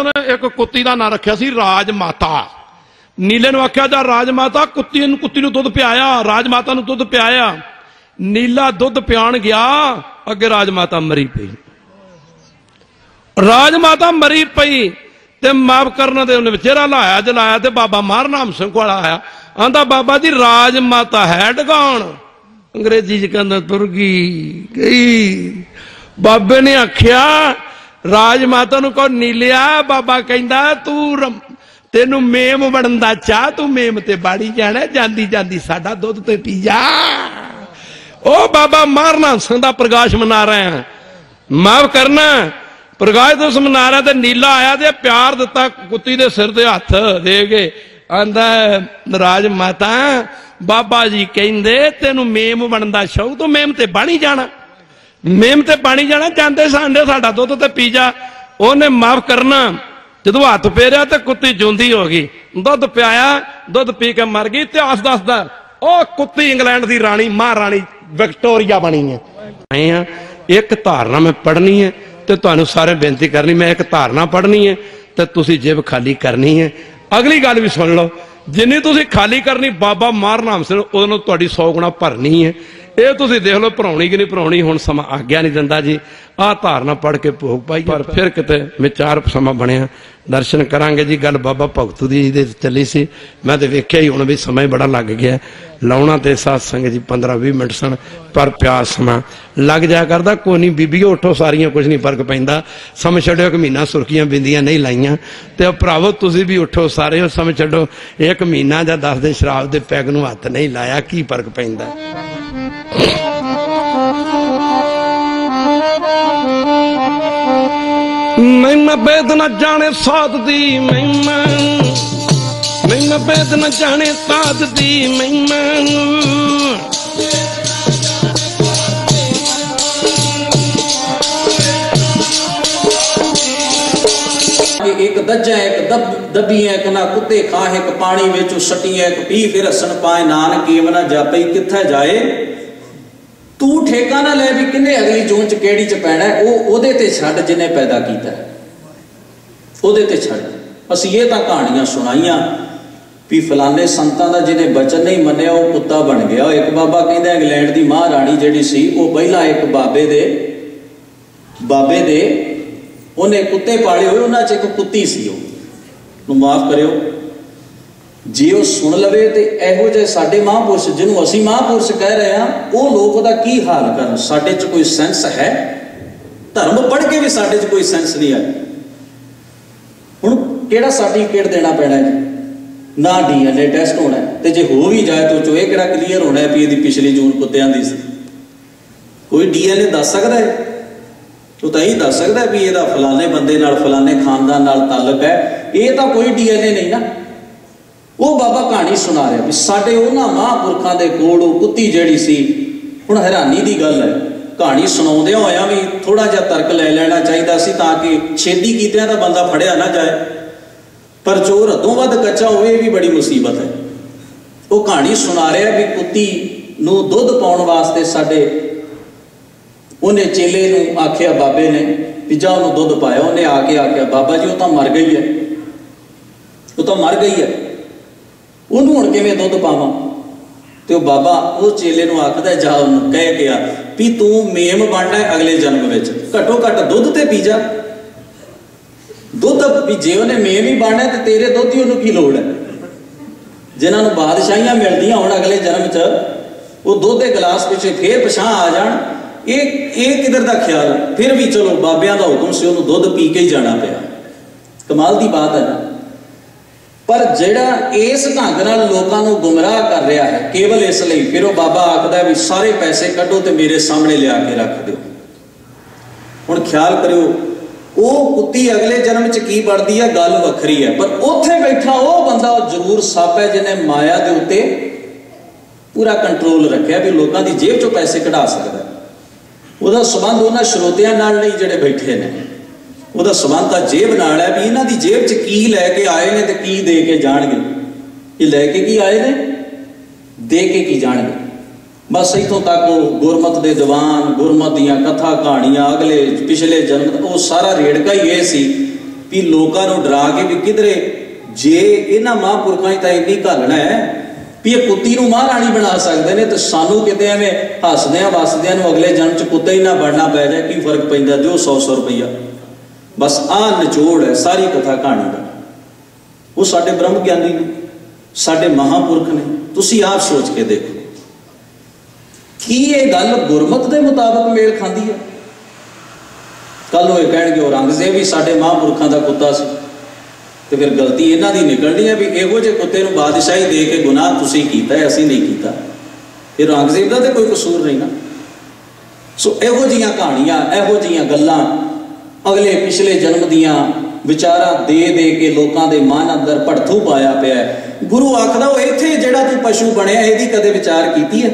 ਉਹਨੇ ਇੱਕ ਕੁੱਤੀ ਦਾ ਨਾਂ ਰੱਖਿਆ ਸੀ ਰਾਜ ਮਾਤਾ ਨੀਲੇ ਨੂੰ ਆਖਿਆ, ਜਾ ਰਾਜ ਮਾਤਾ ਕੁੱਤੀ ਨੂੰ ਕੁੱਤੀ ਨੂੰ ਦੁੱਧ ਪਿਆਇਆ ਰਾਜ ਮਾਤਾ ਨੂੰ ਦੁੱਧ ਪਿਆਇਆ। ਨੀਲਾ ਦੁੱਧ ਪਿਆਣ ਗਿਆ, ਅੱਗੇ ਰਾਜ ਮਾਤਾ ਮਰੀ ਪਈ। ਰਾਜ ਮਾਤਾ ਮਰੀ ਪਈ ਤੇ ਮਾਫ ਕਰਨ ਦੇ ਉਹਨੇ ਵਿਚਾਰਾ ਲਾਇਆ, ਜਲਾਇਆ ਤੇ ਬਾਬਾ ਮਾਰਨਾਮ ਸਿੰਘ ਕੋਲ ਆਇਆ। ਆਂਦਾ ਬਾਬਾ ਜੀ ਰਾਜ ਮਾਤਾ ਹੈ ਡਗਾਉਣ। ਅੰਗਰੇਜ਼ੀ ਚ ਕਹਿੰਦਾ, ਤੁਰ ਗਈ ਗਈ। ਬਾਬੇ ਨੇ ਆਖਿਆ ਰਾਜ ਮਾਤਾ ਨੂੰ ਕਹੋ, ਨੀਲਿਆ, ਬਾਬਾ ਕਹਿੰਦਾ ਤੂੰ ਤੈਨੂੰ ਮੇਮ ਬਣਨ ਦਾ ਚਾਹ, ਤੂੰ ਮੇਮ ਤੇ ਬਾੜੀ ਜਾਣਾ, ਜਾਂਦੀ ਜਾਂਦੀ ਸਾਡਾ ਦੁੱਧ ਤੇ ਪੀ ਜਾ। ਉਹ ਬਾਬਾ, ਮਾਰਨਾ ਸਿੰਘ ਦਾ ਪ੍ਰਕਾਸ਼ ਮਨਾ ਰਹੇ ਹਾਂ। ਮਾਫ ਕਰਨਾ ਪ੍ਰਕਾਸ਼ ਦਿਵਸ ਮਨਾ ਰਿਹਾ ਤੇ ਨੀਲਾ ਆਇਆ ਤੇ ਪਿਆਰ ਦਿੱਤਾ ਕੁੱਤੀ ਦੇ ਸਿਰ ਤੇ ਹੱਥ ਦੇ ਕੇ। ਆਂਦਾ, ਰਾਜ ਮਾਤਾ, ਬਾਬਾ ਜੀ ਕਹਿੰਦੇ ਤੈਨੂੰ ਮੇਮ ਬਣਨ ਦਾ ਸ਼ੌਕ, ਤੂੰ ਮੇਮ ਤੇ ਬਾਣੀ ਜਾਣਾ। ਮੇਮ ਤੇ ਪਾਣੀ ਜਾਣਾ, ਜਾਂਦੇ ਸਾਂਡੇ ਸਾਡਾ ਦੁੱਧ ਤੇ ਪੀ ਜਾ। ਉਹਨੇ ਮਾਫ ਕਰਨਾ। ਜਦੋਂ ਹੱਥ ਫੇਰਿਆ ਤੇ ਕੁੱਤੀ ਜੁੰਦੀ ਹੋ ਗਈ। ਦੁੱਧ ਪਿਆਇਆ, ਦੁੱਧ ਪੀ ਕੇ ਮਰ ਗਈ। ਇਤਿਹਾਸ ਦੱਸਦਾ, ਉਹ ਕੁੱਤੀ ਇੰਗਲੈਂਡ ਦੀ ਰਾਣੀ, ਮਹਾਰਾਣੀ ਵਿਕਟੋਰੀਆ ਬਣੀ ਹੈ। ਆਏ ਆ ਇੱਕ ਧਾਰਨਾ ਮੈਂ ਪੜ੍ਹਨੀ ਹੈ ਤੇ ਤੁਹਾਨੂੰ ਸਾਰੇ ਬੇਨਤੀ ਕਰਨੀ, ਮੈਂ ਇੱਕ ਧਾਰਨਾ ਪੜ੍ਹਨੀ ਹੈ ਤੇ ਤੁਸੀਂ ਜੇਬ ਖਾਲੀ ਕਰਨੀ ਹੈ। ਅਗਲੀ ਗੱਲ ਵੀ ਸੁਣ ਲਓ, ਜਿੰਨੀ ਤੁਸੀਂ ਖਾਲੀ ਕਰਨੀ, ਬਾਬਾ ਮਾਰਨਾਮ ਸਿੰਘ ਉਹਨੂੰ ਤੁਹਾਡੀ 100 ਗੁਣਾ ਭਰਨੀ ਹੈ। ਇਹ ਤੁਸੀਂ ਦੇਖ ਲਓ, ਭਰਾਉਣੀ ਕਿ ਨਹੀਂ ਭਰਾਉਣੀ, ਹੁਣ ਸਮਾਂ ਆਗਿਆ ਨਹੀਂ ਦਿੰਦਾ ਜੀ। ਆਹ ਧਾਰਨਾ ਪੜ ਕੇ ਭੋਗ ਪਾਈ ਪਰ ਫਿਰ ਕਿਤੇ ਵਿਚਾਰ ਸਮਾਂ ਬਣਿਆ। ਦਰਸ਼ਨ ਕਰਾਂਗੇ ਜੀ, ਗੱਲ ਬਾਬਾ ਭਗਤੂ ਦੀ ਦੇ ਚੱਲੀ ਸੀ। ਮੈਂ ਤੇ ਵੇਖਿਆ ਹੀ ਹੁਣ ਵੀ ਸਮਾਂ ਹੀ ਬੜਾ ਲੱਗ ਗਿਆ। ਲਾਉਣਾ ਤੇ ਸਾਧ ਸੰਗਤ ਜੀ 15 20 ਮਿੰਟ ਸਨ, ਪਰ ਪਿਆਸ ਸਮਾਂ। ਲੱਗ ਜਾ ਕਰਦਾ, ਕੋਈ ਨਹੀਂ, ਬੀਬੀਓ ਉੱਠੋ, ਸਾਰੀਆਂ ਕੁਝ ਨਹੀਂ ਫ਼ਰਕ ਪੈਂਦਾ। ਸਮਝ ਛੱਡਿਓ ਕਿ ਮਹੀਨਾ ਸੁਰਖੀਆਂ ਬਿੰਦੀਆਂ ਨਹੀਂ ਲਾਈਆਂ। ਤੇ ਉਹ ਭਰਾਵੋ, ਤੁਸੀਂ ਵੀ ਉੱਠੋ ਸਾਰੇ ਉਹ ਸਮਝ ਛੱਡੋ। ਇੱਕ ਮਹੀਨਾ ਜਾਂ 10 ਦਿਨ ਸ਼ਰਾਬ ਦੇ ਪੈਗ ਨੂੰ ਹੱਥ ਨਹੀਂ ਲਾਇਆ, ਕੀ ਫ਼ਰਕ ਪੈਂਦਾ? ਮੈਂ ਬੇਦ ਨਾ ਜਾਣੇ ਸਾਧ ਦੀ ਮਹਿਮਾ। ਮੈਂ ਬੇਦ ਨਾ ਜਾਣੇ ਸਾਧ ਦੀ ਮਹਿਮਾ। ਕਿ ਇੱਕ ਦੱਜਾ, ਇੱਕ ਦਬ, ਦਬੀਆਂ, ਇੱਕ ਨਾ ਕੁੱਤੇ ਖਾਹ, ਇੱਕ ਪਾਣੀ ਵਿੱਚ ਸਟੀਆਂ, ਇੱਕ ਪੀ ਫਿਰ ਹਸਣ ਪਾਏ। ਨਾਨਕ ਏਵ ਨਾ ਜਾਪਈ ਕਿੱਥੇ ਜਾਏ? ਤੂੰ ਠੇਕਾ ਨਾ ਲੈ ਵੀ ਕਿੰਨੇ ਅਗਲੀ ਜੂਨ ਚ ਕਿਹੜੀ ਚ ਪੈਣਾ ਉਹ ਉਹਦੇ ਤੇ ਛੱਡ ਜਿਹਨੇ ਪੈਦਾ ਕੀਤਾ ਉਹਦੇ ਤੇ ਛੱਡ। ਅਸੀਂ ਇਹ ਤਾਂ ਕਹਾਣੀਆਂ ਸੁਣਾਈਆਂ ਵੀ ਫਲਾਣੇ ਸੰਤਾਂ ਦਾ ਜਿਹਨੇ ਬਚਨ ਨਹੀਂ ਮੰਨਿਆ, ਉਹ ਕੁੱਤਾ ਬਣ ਗਿਆ। ਇੱਕ ਬਾਬਾ ਕਹਿੰਦਾ, ਇੰਗਲੈਂਡ ਦੀ ਮਹਾਰਾਣੀ ਜਿਹੜੀ ਸੀ, ਉਹ ਪਹਿਲਾਂ ਇੱਕ ਬਾਬੇ ਦੇ ਬਾਬੇ ਦੇ ਉਹਨੇ ਕੁੱਤੇ ਪਾਲੇ ਹੋਏ, ਉਹਨਾਂ 'ਚ ਇੱਕ ਕੁੱਤੀ ਸੀ ਉਹ। ਨੂੰ ਮਾਫ ਕਰਿਓ। ਜੇ ਉਹ ਸੁਣ ਲਵੇ ਤੇ ਇਹੋ ਜਿਹੇ ਸਾਡੇ ਮਹਾਂਪੁਰਸ਼, ਜਿਹਨੂੰ ਅਸੀਂ ਮਹਾਂਪੁਰਸ਼ ਕਹਿ ਰਹੇ ਹਾਂ, ਉਹ ਲੋਕ ਉਹਦਾ ਕੀ ਹਾਲ ਕਰਨ? ਸਾਡੇ 'ਚ ਕੋਈ ਸੈਂਸ ਹੈ? ਧਰਮ ਪੜ੍ਹ ਕੇ ਵੀ ਸਾਡੇ 'ਚ ਕੋਈ ਸੈਂਸ ਨਹੀਂ ਆਈ ਹੁਣ ਕਿਹੜਾ ਸਰਟੀਫਿਕੇਟ ਦੇਣਾ ਪੈਣਾ ਹੈ ਜੀ? ਨਾ ਡੀਐਨਏ ਟੈਸਟ ਹੋਣਾ ਤੇ ਜੇ ਹੋ ਵੀ ਜਾਏ ਤਾਂ ਉਹ ਇਹ ਕਿਹੜਾ ਕਲੀਅਰ ਹੋਣਾ ਹੈ ਵੀ ਇਹਦੀ ਪਿਛਲੀ ਜੂਨ ਕੁੱਤਿਆਂ ਦੀ ਸੀ? ਕੋਈ ਡੀਐਨਏ ਦੱਸ ਸਕਦਾ ਹੈ? ਉਹ ਤਾਂ ਇਹ ਦੱਸ ਸਕਦਾ ਵੀ ਇਹਦਾ ਫਲਾਣੇ ਬੰਦੇ ਨਾਲ, ਫਲਾਣੇ ਖਾਨਦਾਨ ਨਾਲ ਤਾਲੁਕ ਹੈ। ਇਹ ਤਾਂ ਕੋਈ ਡੀਐਨਏ ਨਹੀਂ ਨਾ। ਉਹ ਬਾਬਾ ਕਹਾਣੀ ਸੁਣਾ ਰਿਹਾ ਵੀ ਸਾਡੇ ਉਹਨਾਂ ਮਹਾਂਪੁਰਖਾਂ ਦੇ ਕੋਲ ਉਹ ਕੁੱਤੀ ਜਿਹੜੀ ਸੀ, ਹੁਣ ਹੈਰਾਨੀ ਦੀ ਗੱਲ ਹੈ। ਕਹਾਣੀ ਸੁਣਾਉਂਦਿਆਂ ਹੋਇਆ ਵੀ ਥੋੜਾ ਜਿਹਾ ਤਰਕ ਲੈ ਲੈਣਾ ਚਾਹੀਦਾ ਸੀ ਤਾਂ ਕਿ ਛੇਤੀ ਕੀਤਿਆਂ ਦਾ ਬੰਦਾ ਫੜਿਆ ਨਾ ਜਾਏ। ਪਰ ਚੋਰ ਹੱਦੋਂ ਵੱਧ ਕੱਚਾ ਹੋਵੇ, ਇਹ ਵੀ ਬੜੀ ਮੁਸੀਬਤ ਹੈ। ਉਹ ਕਹਾਣੀ ਸੁਣਾ ਰਿਹਾ ਵੀ ਕੁੱਤੀ ਨੂੰ ਦੁੱਧ ਪਾਉਣ ਵਾਸਤੇ ਸਾਡੇ ਉਹਨੇ ਚੇਲੇ ਨੂੰ ਆਖਿਆ ਬਾਬੇ ਨੇ ਵੀ ਜਾ ਉਹਨੂੰ ਦੁੱਧ ਪਾਇਆ ਉਹਨੇ ਆ ਕੇ ਆਖਿਆ, ਬਾਬਾ ਜੀ, ਉਹ ਤਾਂ ਮਰ ਗਈ ਹੈ। ਉਹ ਤਾਂ ਮਰ ਗਈ ਹੈ। ਉਹਨੂੰ ਹੁਣ ਕਿਵੇਂ ਦੁੱਧ ਪਾਵਾਂ? ਤੇ ਉਹ ਬਾਬਾ ਉਹ ਚੇਲੇ ਨੂੰ ਆਖਦਾ, ਜਾ ਉਹਨੂੰ ਕਹਿ ਕੇ ਆ ਵੀ ਤੂੰ ਮੇਮ ਬਣਨਾ ਅਗਲੇ ਜਨਮ ਵਿੱਚ। ਘੱਟੋ ਘੱਟ ਦੁੱਧ ਤੇ ਪੀ ਜਾ। ਦੁੱਧ ਵੀ ਜੇ ਉਹਨੇ ਮੇਮ ਹੀ ਬਣਨਾ ਹੈ ਤੇ ਤੇਰੇ ਦੁੱਧ ਦੀ ਉਹਨੂੰ ਕੀ ਲੋੜ ਹੈ? ਜਿਨ੍ਹਾਂ ਨੂੰ ਬਾਦਸ਼ਾਹੀਆਂ ਮਿਲਦੀਆਂ ਹੁਣ ਅਗਲੇ ਜਨਮ 'ਚ, ਉਹ ਦੁੱਧ ਦੇ ਗਲਾਸ ਪਿੱਛੇ ਫੇਰ ਪਛਾਂ ਆ ਜਾਣ। ਇਹ ਇਹ ਕਿਧਰ ਦਾ ਖਿਆਲ ਫਿਰ ਵੀ ਚਲੋ ਬਾਬਿਆਂ ਦਾ ਹੁਕਮ ਸੀ ਉਹਨੂੰ ਦੁੱਧ ਪੀ ਕੇ ਹੀ ਜਾਣਾ ਪਿਆ। ਕਮਾਲ ਦੀ ਬਾਤ ਹੈ। ਪਰ ਜਿਹੜਾ ਇਸ ਢੰਗ ਨਾਲ ਲੋਕਾਂ ਨੂੰ ਗੁੰਮਰਾਹ ਕਰ ਰਿਹਾ ਹੈ, ਕੇਵਲ ਇਸ ਲਈ, ਫਿਰ ਉਹ ਬਾਬਾ ਆਖਦਾ ਵੀ ਸਾਰੇ ਪੈਸੇ ਕੱਢੋ ਤੇ ਮੇਰੇ ਸਾਹਮਣੇ ਲਿਆ ਕੇ ਰੱਖ ਦਿਓ। ਹੁਣ ਖਿਆਲ ਕਰਿਓ, ਉਹ ਕੁੱਤੀ ਅਗਲੇ ਜਨਮ ਚ ਕੀ ਬਣਦੀ ਹੈ? ਗੱਲ ਵੱਖਰੀ ਹੈ। ਪਰ ਉੱਥੇ ਬੈਠਾ ਉਹ ਬੰਦਾ, ਉਹ ਜ਼ਰੂਰ ਸੱਪ ਹੈ ਜਿਹਨੇ ਮਾਇਆ ਦੇ ਉੱਤੇ ਪੂਰਾ ਕੰਟਰੋਲ ਰੱਖਿਆ ਵੀ ਲੋਕਾਂ ਦੀ ਜੇਬ ਚੋਂ ਪੈਸੇ ਕਢਾ ਸਕਦਾ ਉਹਦਾ ਸਬੰਧ ਉਹਨਾਂ ਸਰੋਤਿਆਂ ਨਾਲ ਨਹੀਂ ਜਿਹੜੇ ਬੈਠੇ ਨੇ। ਉਹਦਾ ਸਬੰਧ ਤਾਂ ਜੇਬ ਨਾਲ ਹੈ ਵੀ ਇਹਨਾਂ ਦੀ ਜੇਬ 'ਚ ਕੀ ਲੈ ਕੇ ਆਏ ਨੇ ਤੇ ਕੀ ਦੇ ਕੇ ਜਾਣਗੇ। ਇਹ ਲੈ ਕੇ ਕੀ ਆਏ ਨੇ? ਦੇ ਕੇ ਕੀ ਜਾਣਗੇ? ਬਸ ਇਥੋਂ ਤੱਕ ਉਹ ਗੁਰਮਤ ਦੇ ਦੀਵਾਨ, ਗੁਰਮਤ ਦੀਆਂ ਕਥਾ ਕਹਾਣੀਆਂ, ਅਗਲੇ ਪਿਛਲੇ ਜਨਮ, ਉਹ ਸਾਰਾ ਰੇੜਕਾ ਹੀ ਇਹ ਸੀ ਵੀ ਲੋਕਾਂ ਨੂੰ ਡਰਾ ਕੇ ਵੀ ਕਿਧਰੇ ਜੇ ਇਹਨਾਂ ਮਹਾਂਪੁਰਖਾਂ 'ਚ ਤਾਂ ਇੰਨੀ ਘਾਲਣਾ ਹੈ ਵੀ ਇਹ ਕੁੱਤੀ ਨੂੰ ਮਹਾਰਾਣੀ ਬਣਾ ਸਕਦੇ ਨੇ ਤੇ ਸਾਨੂੰ ਕਿਤੇ ਐਵੇਂ ਹੱਸਦਿਆਂ ਵਸਦਿਆਂ ਨੂੰ ਅਗਲੇ ਜਨਮ 'ਚ ਕੁੱਤੇ ਹੀ ਨਾ ਬਣਨਾ ਪੈ ਜਾਏ, ਕੀ ਫ਼ਰਕ ਪੈਂਦਾ? ਦਿਓ 100 100 ਰੁਪਈਆ। ਬਸ ਆਹ ਨਿਚੋੜ ਹੈ, ਸਾਰੀ ਕਥਾ ਕਹਾਣੀ ਦਾ। ਉਹ ਸਾਡੇ ਬ੍ਰਹਮ ਗਿਆਨੀ ਨੇ, ਸਾਡੇ ਮਹਾਪੁਰਖ ਨੇ, ਤੁਸੀਂ ਆਪ ਸੋਚ ਕੇ ਦੇਖੋ। ਕੀ ਇਹ ਗੱਲ ਗੁਰਮਤ ਦੇ ਮੁਤਾਬਕ ਮੇਲ ਖਾਂਦੀ ਹੈ? ਕੱਲ ਉਹ ਇਹ ਕਹਿਣਗੇ ਔਰੰਗਜ਼ੇਬ ਵੀ ਸਾਡੇ ਮਹਾਂਪੁਰਖਾਂ ਦਾ ਕੁੱਤਾ ਸੀ। ਤੇ ਫਿਰ ਗਲਤੀ ਇਹਨਾਂ ਦੀ ਨਿਕਲਣੀ ਹੈ ਵੀ ਇਹੋ ਜਿਹੇ ਕੁੱਤੇ ਨੂੰ ਬਾਦਸ਼ਾਹੀ ਦੇ ਕੇ ਗੁਨਾਹ ਤੁਸੀਂ ਕੀਤਾ ਹੈ, ਅਸੀਂ ਨਹੀਂ ਕੀਤਾ। ਇਹ ਔਰੰਗਜ਼ੇਬ ਦਾ ਤੇ ਕੋਈ ਕਸੂਰ ਨਹੀਂ ਨਾ। ਸੋ ਇਹੋ ਜੀਆਂ ਕਹਾਣੀਆਂ, ਇਹੋ ਜੀਆਂ ਗੱਲਾਂ ਅਗਲੇ ਪਿਛਲੇ ਜਨਮ ਦੀਆਂ ਵਿਚਾਰਾਂ ਦੇ ਦੇ ਕੇ ਲੋਕਾਂ ਦੇ ਮਨ ਅੰਦਰ ਭੜਥੂ ਪਾਇਆ ਪਿਆ ਗੁਰੂ ਆਖਦਾ ਉਹ ਇੱਥੇ ਜਿਹੜਾ ਤੂੰ ਪਸ਼ੂ ਬਣਿਆ, ਇਹਦੀ ਕਦੇ ਵਿਚਾਰ ਕੀਤੀ ਹੈ?